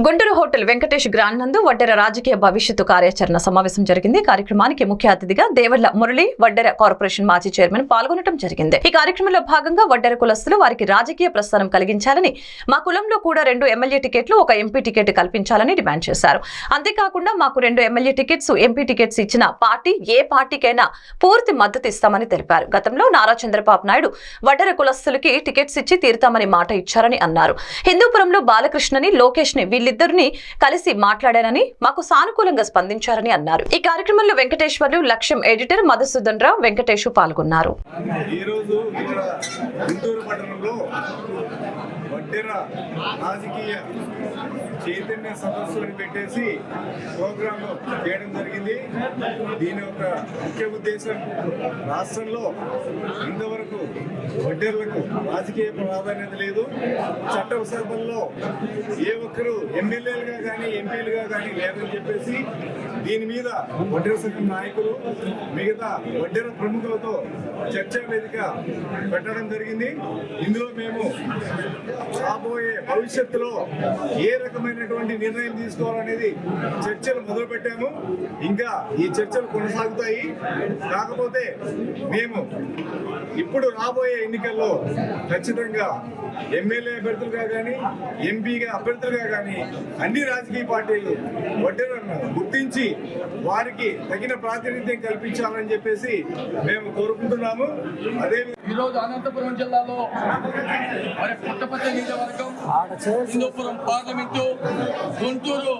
Guntur hotel Venkatesh grand నందు వడ్డెర రాజకీయ భవిష్యత్తు కార్యాచరణ సమావేశం జరిగింది. కార్యక్రమానికి ముఖ్య అతిథిగా దేవర్ల మురళి వడ్డెర కార్పొరేషన్ మాజీ చైర్మన్ పాల్గొనడం జరిగింది. ఈ కార్యక్రమంలో భాగంగా వడ్డెర కులస్తులు వారికి రాజకీయ ప్రస్థానం కలిగించాలని మా కులంలో కూడా రెండు ఎమ్మెల్యే టికెట్లు ఒక ఎంపీ టికెట్ కల్పించాలని డిమాండ్ చేశారు. అంతేకాకుండా మాకు రెండు ఎమ్మెల్యే టికెట్స్ ఎంపీ టికెట్స్ ఇచ్చిన పార్టీ ఏ పార్టీకైనా పూర్తి మద్దతు ఇస్తామని తెలిపారు. గతంలో నారా చంద్రబాబు నాయుడు వడ్డెర కులస్తులకి టికెట్స్ ఇచ్చి తీరుతామని మాట ఇచ్చారని అన్నారు. హిందూపురంలో బాలకృష్ణని లోకేష్ని వీళ్ళిద్దరిని కలిసి మాట్లాడానని మాకు సానుకూలంగా స్పందించారని అన్నారు. ఈ కార్యక్రమంలో వెంకటేశ్వర్లు లక్ష్యం ఎడిటర్ మధుసూదన్ రావు వెంకటేష్ పాల్గొన్నారు. ఈరోజు గుంటూరు పట్టణంలో వడ్డెర రాజకీయ చైతన్య సదస్సులను పెట్టేసి ప్రోగ్రామ్ చేయడం జరిగింది. దీని యొక్క ముఖ్య ఉద్దేశం రాష్ట్రంలో ఇంతవరకు వడ్డెర్లకు రాజకీయ ప్రాధాన్యత లేదు. చట్టసభల్లో ఏ ఒక్కరు ఎమ్మెల్యేలుగా కానీ ఎంపీలుగా కానీ లేదని చెప్పేసి దీని మీద వడ్డెర సంఘం నాయకులు మిగతా వడ్డెర ప్రముఖులతో చర్చా వేదిక పెట్టడం జరిగింది. ఇందులో మేము రాబోయే భవిష్యత్తులో ఏ రకమైనటువంటి నిర్ణయం తీసుకోవాలనేది చర్చలు మొదలుపెట్టాము. ఇంకా ఈ చర్చలు కొనసాగుతాయి. కాకపోతే మేము ఇప్పుడు రాబోయే ఎన్నికల్లో ఖచ్చితంగా ఎమ్మెల్యే అభ్యర్థులుగా కానీ ఎంపీగా అభ్యర్థులుగా కానీ అన్ని రాజకీయ పార్టీలు వడ్డెలను గుర్తించి వారికి తగిన ప్రాతినిధ్యం కల్పించాలని చెప్పేసి మేము కోరుకుంటున్నాము. అదే ఈరోజు అనంతపురం జిల్లాలో మరి పుట్టపర్తి నియోజకవర్గం హిందూపురం పార్లమెంటు గుంటూరు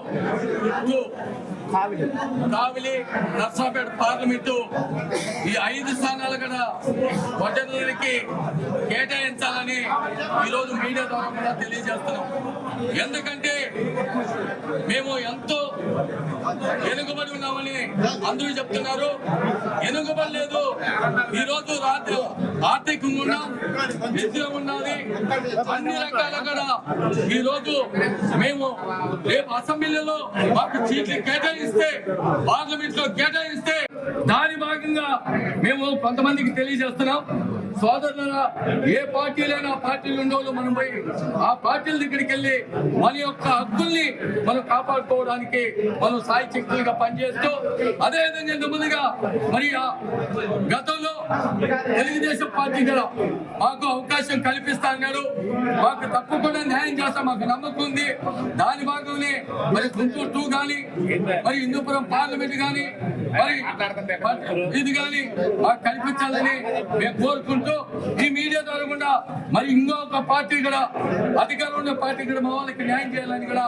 కావిలి. నర్సాపేట పార్లమెంటు ఈ ఐదు స్థానాలు కూడా వడ్డెలకి కేటాయించాలని ఈరోజు మీడియా ద్వారా కూడా తెలియజేస్తున్నాం. ఎందుకంటే మేము ఎంతో వెనుకబడి ఉన్నామని అందరూ చెప్తున్నారు. వెనుకబడి లేదు ఈరోజు రాత్రి ఆర్థికంగా ఉన్నాం విద్య ఉన్నది అన్ని రకాల కూడా ఈరోజు మేము రేపు అసెంబ్లీలో మాకు సీట్లు కేటాయిస్తే పార్లమెంట్లో కేటాయిస్తే దాని భాగంగా మేము కొంతమందికి తెలియజేస్తున్నాం. సోదరుల ఏ పార్టీలైనా పార్టీలు ఉండేవాళ్ళు మనం పోయి ఆ పార్టీల దగ్గరికి వెళ్ళి మన యొక్క హక్కుల్ని మనం కాపాడుకోవడానికి మనం సాయి శక్తులుగా పనిచేస్తూ అదేవిధంగా ముందుగా మరి గతంలో తెలుగుదేశం పార్టీ కూడా మాకు అవకాశం కల్పిస్తా అన్నాడు మాకు తప్పకుండా న్యాయం చేస్తా మాకు నమ్మకం ఉంది. దాని భాగంగానే మరి గుంటూరు టూ కానీ మరి హిందూపురం పార్లమెంట్ కానీ మరి ఇది కానీ మాకు కల్పించాలని మేము కోరుకుంటూ ఈ మీడియా ద్వారా కూడా మరి ఇంకొక పార్టీ కూడా అధికారంలో ఉన్న పార్టీ కూడా మా వాళ్ళకి న్యాయం చేయాలని కూడా